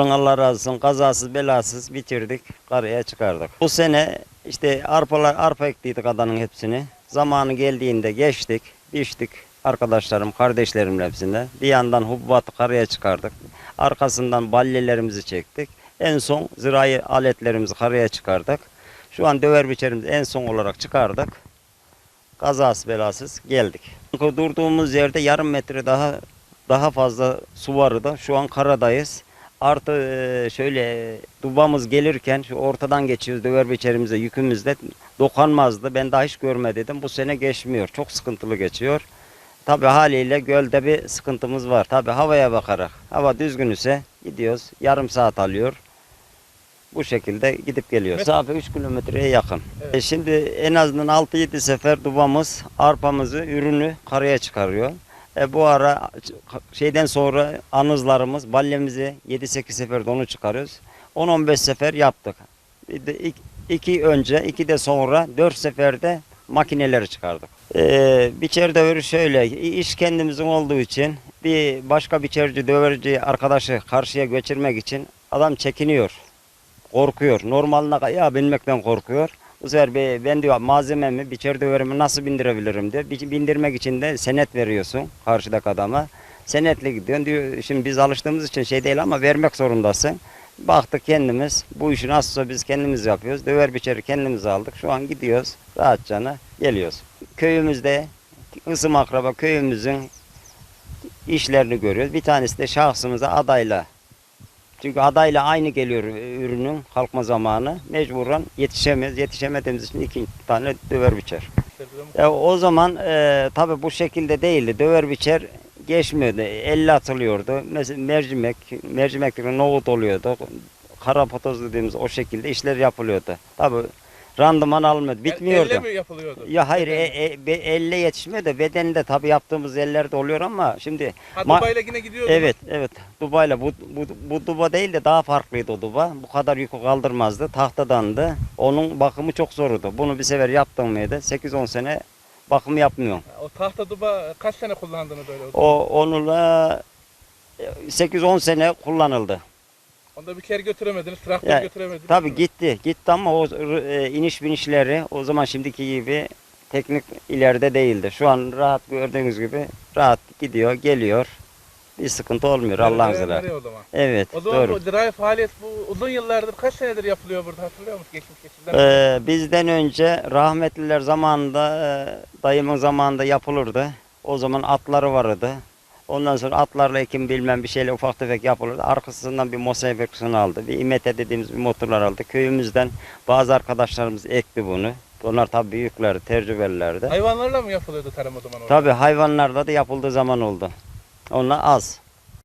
Ablan Allah razı olsun kazasız belasız bitirdik. Karaya çıkardık. Bu sene işte arpalar, arpa ektiydik adanın hepsini. Zamanı geldiğinde geçtik, biçtik. Arkadaşlarım, kardeşlerim hepsinde. Bir yandan hububatı karaya çıkardık. Arkasından balyelerimizi çektik. En son zirai aletlerimizi karaya çıkardık. Şu an döver biçerimizi en son olarak çıkardık. Kazasız belasız geldik. Durduğumuz yerde yarım metre daha daha fazla su vardı. Şu an karadayız. Artı e, şöyle dubamız gelirken şu ortadan geçiyoruz döver biçerimize yükümüzde dokanmazdı. Ben daha hiç görmedim. Bu sene geçmiyor. Çok sıkıntılı geçiyor. Tabi haliyle gölde bir sıkıntımız var. Tabi havaya bakarak. Hava düzgün ise gidiyoruz. Yarım saat alıyor. Bu şekilde gidip geliyoruz. Mesafe 3 kilometreye yakın. Evet. E şimdi en azından 6-7 sefer dubamız arpamızı, ürünü karaya çıkarıyor. E bu ara şeyden sonra anızlarımız, balyemizi 7-8 sefer onu çıkarıyoruz. 10-15 sefer yaptık. Bir de ik- iki önce, iki de sonra 4 seferde makineleri çıkardık. Ee, biçer döveri şöyle, iş kendimizin olduğu için bir başka biçerci, döverici arkadaşı karşıya geçirmek için adam çekiniyor, korkuyor. Normaline ya binmekten korkuyor. Bu sefer be- ben diyor malzememi, biçer döverimi nasıl bindirebilirim diyor. Bi- Bindirmek için de senet veriyorsun karşıdaki adama. Senetle gidiyorsun diyor. Şimdi biz alıştığımız için şey değil ama vermek zorundasın. Baktık kendimiz bu işi nasılsa biz kendimiz yapıyoruz. Döver biçeri kendimiz aldık. Şu an gidiyoruz rahatçana geliyoruz. Köyümüzde ısım akraba köyümüzün işlerini görüyoruz. Bir tanesi de şahsımıza adayla. Çünkü adayla aynı geliyor e, ürünün kalkma zamanı. Mecburen yetişemiyoruz. Yetişemediğimiz için iki tane döver biçer. E, o zaman e, tabi bu şekilde değildi. Döver biçer geçmiyordu. Elle atılıyordu. Mesela mercimek, mercimekli nohut oluyordu. Kara patoz dediğimiz o şekilde işler yapılıyordu. Tabi randıman almıyordu. Bitmiyordu. Elle mi yapılıyordu? Ya hayır e, e, be- elle yetişmiyor da bedeninde tabi yaptığımız yerlerde oluyor ama şimdi Ha Ma- Dubai'yle yine gidiyordu. Evet, evet. Dubai'yle bu, bu, bu duba değil de daha farklıydı o duba. Bu kadar yükü kaldırmazdı. Tahtadandı. Onun bakımı çok zordu. Bunu bir sefer yaptım mıydı? 8-10 sene bakımı yapmıyorum. O tahta duba kaç sene kullandınız öyle? O onunla e, 8-10 sene kullanıldı. Onda bir kere götüremediniz, traktör Ya, götüremediniz. Tabii mi? gitti. Gitti ama o e, iniş binişleri o zaman şimdiki gibi teknik ileride değildi. Şu an rahat gördüğünüz gibi rahat gidiyor, geliyor. Bir sıkıntı olmuyor Allah'ın izniyle. o zaman? Evet, O zaman doğru. bu drive faaliyet bu uzun yıllardır kaç senedir yapılıyor burada hatırlıyor musun? Geçmiş geçmişten. Ee, bizden önce rahmetliler zamanında e, dayımın zamanında yapılırdı. O zaman atları vardı. Ondan sonra atlarla ekim bilmem bir şeyle ufak tefek yapılırdı. Arkasından bir mosebeksini aldı. Bir imete dediğimiz bir motorlar aldı. Köyümüzden bazı arkadaşlarımız ekti bunu. Onlar tabii büyüklerdi, tecrübelilerdi. Hayvanlarla mı yapılıyordu tarım o zaman orada? Tabii hayvanlarla da yapıldığı zaman oldu. Onlar az.